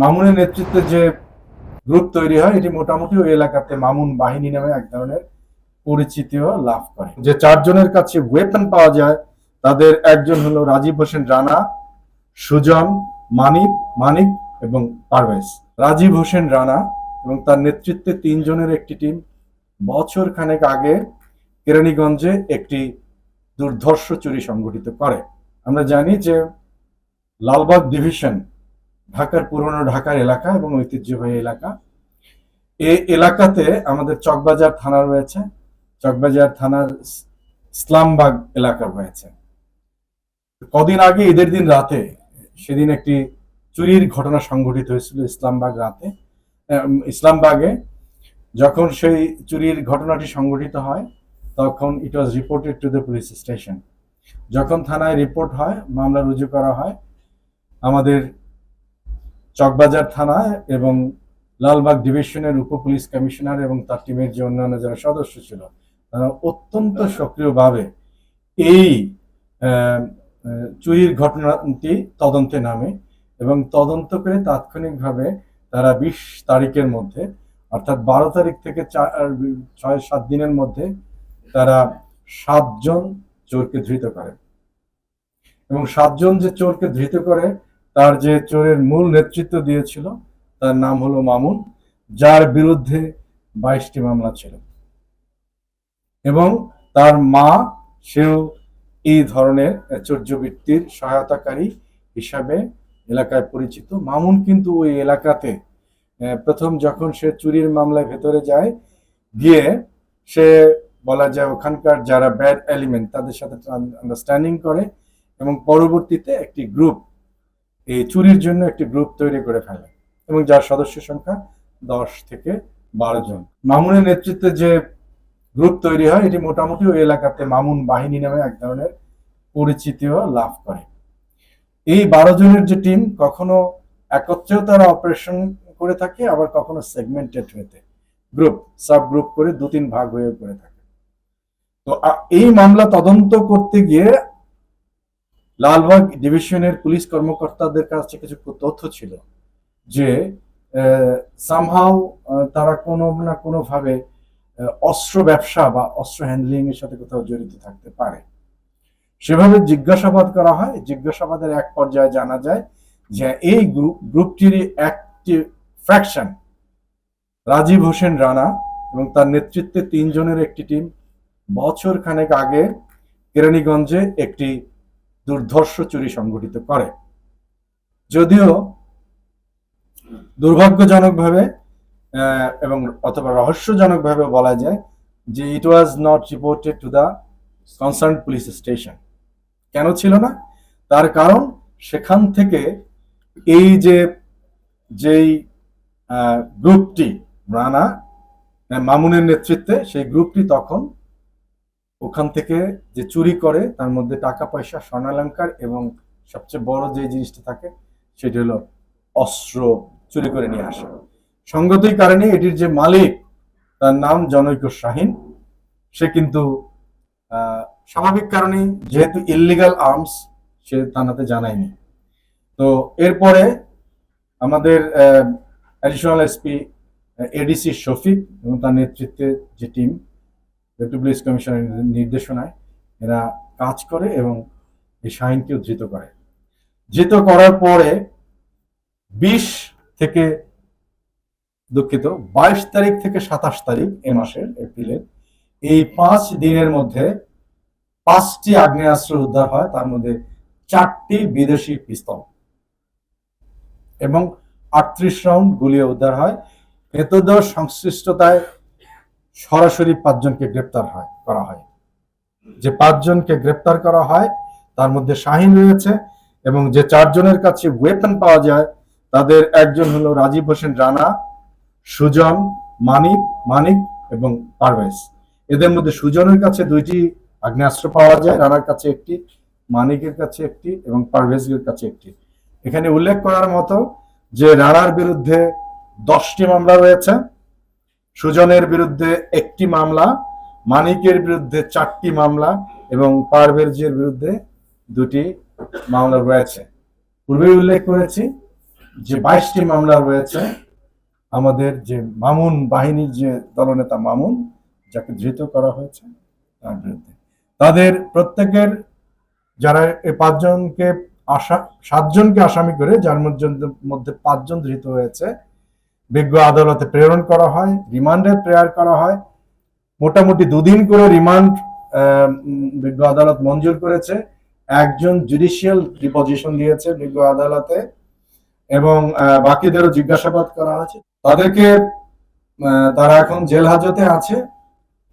মামুনের নেতৃত্বে যে গ্রুপ তৈরি হয়, এটি মোটামুটি ওই এলাকাতে মামুন বাহিনী নামে এক ধরনের পরিচিতিও লাভ করে। যে চারজনের কাছে ওয়েপন পাওয়া যায়, তাদের একজন হলো রাজীব হোসেন রানা, সুজন, মানিক মানিক এবং পারভেজ। রাজীব হোসেন রানা এবং তার নেতৃত্বে তিনজনের একটি টিম বছর খানেক আগে কেরানীগঞ্জে একটি দুর্ধর্ষ চুরি সংগঠিত করে। আমরা জানি যে লালবাগ ডিভিশন ঢাকার পুরনো ঢাকার এলাকা এবং ঐতিহ্যবাহী এলাকা। এই এলাকাতে আমাদের চকবাজার থানা রয়েছে। চকবাজার থানার ইসলামবাগ এলাকা রয়েছে। কদিন আগে, ঈদের দিন রাতে, সেদিন একটি চুরির ঘটনা সংঘটিত হয়েছিল ইসলামবাগ রাতে। ইসলামবাগে যখন সেই চুরির ঘটনাটি সংঘটিত হয়, তখন it was reported to the police station যখন থানায় রিপোর্ট হয়, মামলা রুজু করা হয়, আমাদের চকবাজার থানা এবং লালবাগ ডিভিশনের উপ পুলিশ কমিশনার এবং তার টিমের যে অন্যান্য যারা সদস্য ছিল, তারা অত্যন্ত সক্রিয়ভাবে এই চুরির ঘটনাটি তদন্তে নামে এবং তদন্ত করে তাৎক্ষণিকভাবে তারা বিশ তারিখের মধ্যে, অর্থাৎ বারো তারিখ থেকে চার, ছয়, সাত দিনের মধ্যে তারা সাতজন চোরকে ধৃত করে। এবং সাতজন যে চোরকে ধৃত করে তার যে চোরের মূল নেতৃত্ব দিয়েছিল, তার নাম হলো মামুন, যার বিরুদ্ধে বাইশটি মামলা ছিল। এবং তার মা সেও এই ধরনের চর্যবৃত্তির সহায়তাকারী হিসাবে এলাকায় পরিচিত। মামুন কিন্তু ওই এলাকাতে প্রথম যখন সে চুরির মামলায় ভেতরে যায়, গিয়ে সে বলা যায় ওখানকার যারা ব্যাড এলিমেন্ট তাদের সাথে আন্ডারস্ট্যান্ডিং করে এবং পরবর্তীতে একটি গ্রুপ এই চুরির জন্য একটি গ্রুপ তৈরি করে ফেলে এবং যার সদস্য সংখ্যা দশ থেকে বারো জন। মামুনের নেতৃত্বে যে গ্রুপ তৈরি হয়, এটি মোটামুটি ওই এলাকাতে মামুন বাহিনী নামে এক ধরনের পরিচিতিও লাভ করে। এই বারো জনের যে টিম, কখনো একত্রেও তারা অপারেশন করে থাকে, আবার কখনো সেগমেন্টেড হয়েতে গ্রুপ সাব গ্রুপ করে দু তিন ভাগ হয়ে করে থাকে। তো এই মামলা তদন্ত করতে গিয়ে লালবাগ ডিভিশনের পুলিশ কর্মকর্তাদের কাছে কিছু তথ্য ছিল যে সামহাও তারা কোনো না কোনো ভাবে অস্ত্র ব্যবসা বা অস্ত্র হ্যান্ডলিং এর সাথে কোথাও জড়িত থাকতে পারে। সেভাবে জিজ্ঞাসাবাদ করা হয়। জিজ্ঞাসাবাদের এক পর্যায়ে জানা যায় যে, এই গ্রুপ, গ্রুপটির একটি ফ্র্যাকশন রাজীব হোসেন রানা এবং তার নেতৃত্বে তিনজনের একটি টিম বছর খানেক আগে কেরানীগঞ্জে একটি দুর্ধর্ষ চুরি সংগঠিত করে। যদিও দুর্ভাগ্যজনকভাবে এবং অথবা রহস্যজনকভাবে বলা যায় যে it was not reported to the concern police station কেন ছিল না? তার কারণ সেখান থেকে এই যে, যেই গ্রুপটি রানা মামুনের নেতৃত্বে, সেই গ্রুপটি তখন ওখান থেকে যে চুরি করে, তার মধ্যে টাকা, পয়সা, স্বর্ণালঙ্কার এবং সবচেয়ে বড় যে জিনিসটা থাকে, সেটি হলো অস্ত্র চুরি করে নিয়ে আসে। সঙ্গতই কারণে এটির যে মালিক, তার নাম জনৈক শাহিন। সে কিন্তু স্বাভাবিক কারণেই যেহেতু ইললিগাল আর্মস সে থানাতে জানায়নি। তো এরপরে আমাদের অ্যাডিশনাল এসপি এডিসি শফিক এবং তার নেতৃত্বে যে টিম ডেপুটি কমিশনের নির্দেশনায় এরা কাজ করে এবং এই শাহিনকেও ধৃত করে। ধৃত করার পরে বিশ থেকে দুঃখিত, বাইশ তারিখ থেকে সাতাশ তারিখ এ মাসের এপ্রিলের এই পাঁচ দিনের মধ্যে পাঁচটি আগ্নেয়াস্ত্র উদ্ধার হয়, তার মধ্যে চারটি বিদেশি পিস্তল এবং আটত্রিশ রাউন্ড গুলিও উদ্ধার হয়। এতদ সংশ্লিষ্টতায় সরাসরি পাঁচজনকে গ্রেপ্তার হয়, করা হয়। যে পাঁচজনকে গ্রেপ্তার করা হয়, তার মধ্যে শাহিন রয়েছে এবং যে চারজনের কাছে ওয়েপন পাওয়া যায়, তাদের একজন হলো রাজীব হোসেন রানা, সুজন, মানিক মানিক এবং পারভেজ। এদের মধ্যে সুজনের কাছে দুইটি আগ্নেয়াস্ত্র পাওয়া যায়, রানার কাছে একটি, মানিকের কাছে একটি এবং পারভেজের কাছে একটি। এখানে উল্লেখ করার মতো যে রানার বিরুদ্ধে দশটি মামলা রয়েছে সুজনের বিরুদ্ধে একটি মামলা, মানিকের বিরুদ্ধে চারটি মামলা এবং পারভেজের বিরুদ্ধে দুটি মামলা রয়েছে। পূর্বে উল্লেখ করেছি যে বাইশটি মামলা রয়েছে। আমাদের যে মামুন বাহিনীর যে দলনেতা মামুন, যাকে ধৃত করা হয়েছে, তার বিরুদ্ধে। তাদের প্রত্যেকের যারা এই পাঁচজনকে আশা, সাতজনকে আসামি করে যার মধ্যে মধ্যে পাঁচজন ধৃত হয়েছে বিজ্ঞ আদালতে প্রেরণ করা হয়, রিমান্ডে প্রেয়ার করা হয়। মোটামুটি দুদিন করে রিমান্ড বিজ্ঞ আদালত মঞ্জুর করেছে। একজন জুডিশিয়াল ডিপোজিশন দিয়েছে বিজ্ঞ আদালতে এবং বাকিদেরও জিজ্ঞাসাবাদ করা হয়েছে। তাদেরকে তারা এখন জেল হাজতে আছে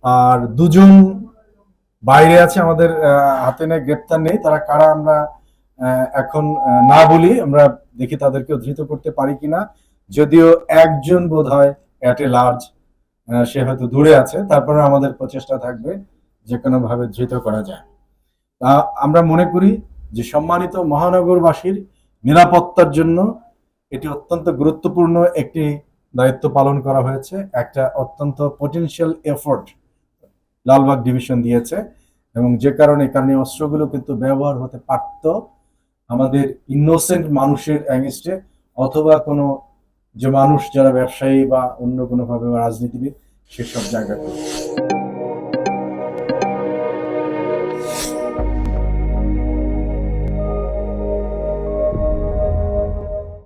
আর দুজন বাইরে আছে, আমাদের হাতে নেই, গ্রেপ্তার নেই। তারা কারা আমরা এখন না বলি, আমরা দেখি তাদেরকে ধৃত করতে পারি কিনা। যদিও একজন বোধ হয় অ্যাট এ লার্জ সে হয়তো দূরে আছে তারপরে আমাদের প্রচেষ্টা থাকবে যে কোনো ভাবে ধৃত করা যায়। তা আমরা মনে করি যে সম্মানিত মহানগরবাসীর নিরাপত্তার জন্য এটি অত্যন্ত গুরুত্বপূর্ণ একটি দায়িত্ব পালন করা হয়েছে, একটা অত্যন্ত পটেনশিয়াল এফোর্ট লালবাগ ডিভিশন দিয়েছে এবং যে কারণে কারণে অস্ত্রগুলো কিন্তু ব্যবহার হতে পারত আমাদের ইনোসেন্ট মানুষের অ্যাগেনস্টে অথবা কোনো যে মানুষ যারা ব্যবসায়ী বা অন্য কোনোভাবে বা রাজনীতিবিদ সেসব জায়গাতে